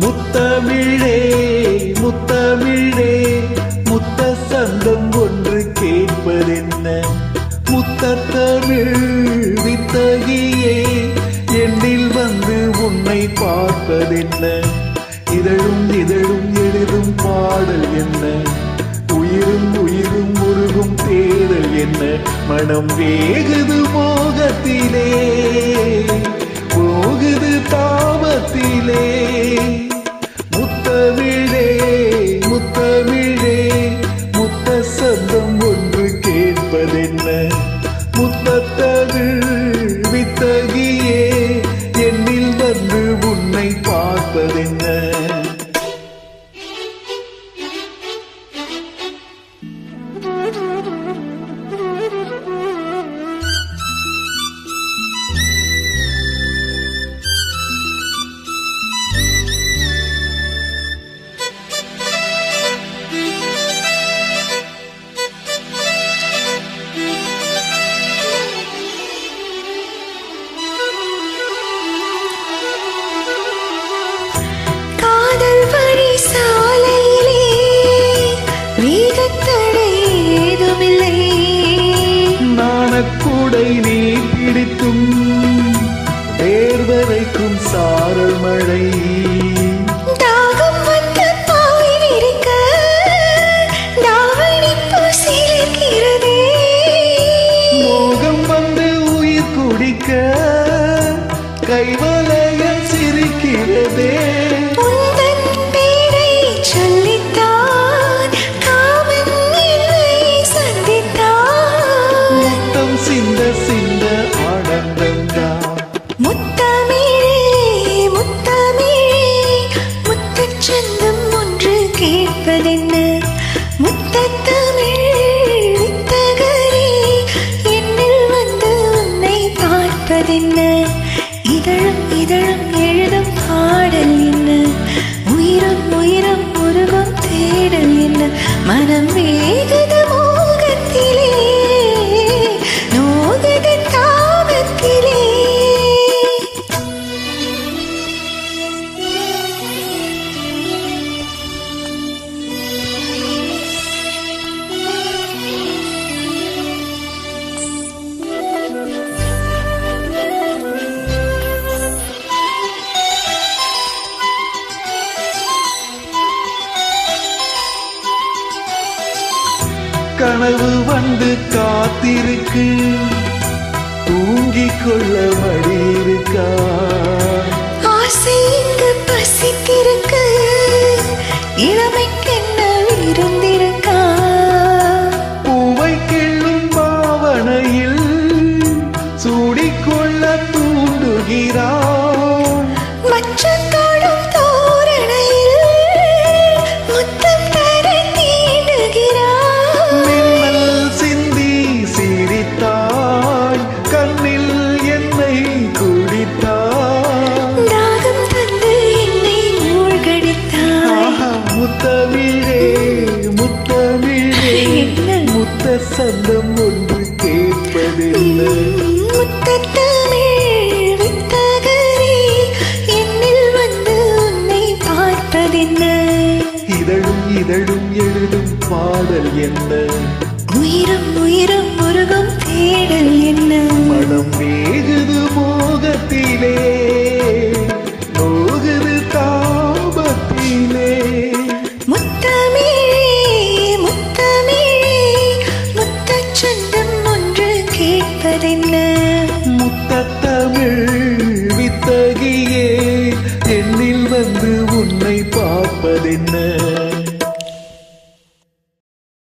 முத்தமிழே முத்தமிழே முத்த சந்தம் ஒன்று கேட்பதென்ன? முத்த தமிழ் வித்தகியே எண்ணில் வந்து உன்னை பார்ப்பதென்ன? இதழும் இதழும் எழுதும் பாடல் என்ன? உயிரும் உயிரும் உருகும் தேடல் என்ன? மனம் வேகுது மோகத்திலே போகுது தாபத்திலே. முத்தமிழே சிரிக்கிறதே. என்னை சந்தித்தான். முத்தம் சிந்த சிந்த ஆனந்தம்தான். முத்தமிழே முத்தமிழே முத்தச்சந்தம் ஒன்று கேட்பதென்ன? முத்தத்தமிழ் வித்தகரே என்னில் வந்து உன்னை பார்ப்பதென்ன? இதழும் இதழும் கனவு வந்து காத்திருக்கு. தூங்கிக் கொள்ள மடி இருக்கா ஆசை இங்கு பசித்திருக்கு. இளமைக்கென்ன விருந்திருக்கா? பூவை கிள்ளும் பாவனையில் சூடிக்கொள்ள தூண்டுகிறான் மச்சத்தோடும் சந்தம் ஒன்று கேட்பதில்லை. இதழும் இதழும் எழுதும் பாடல் என்ன? உயிரும் உயிரும் முருகும் தேடல் என்ன?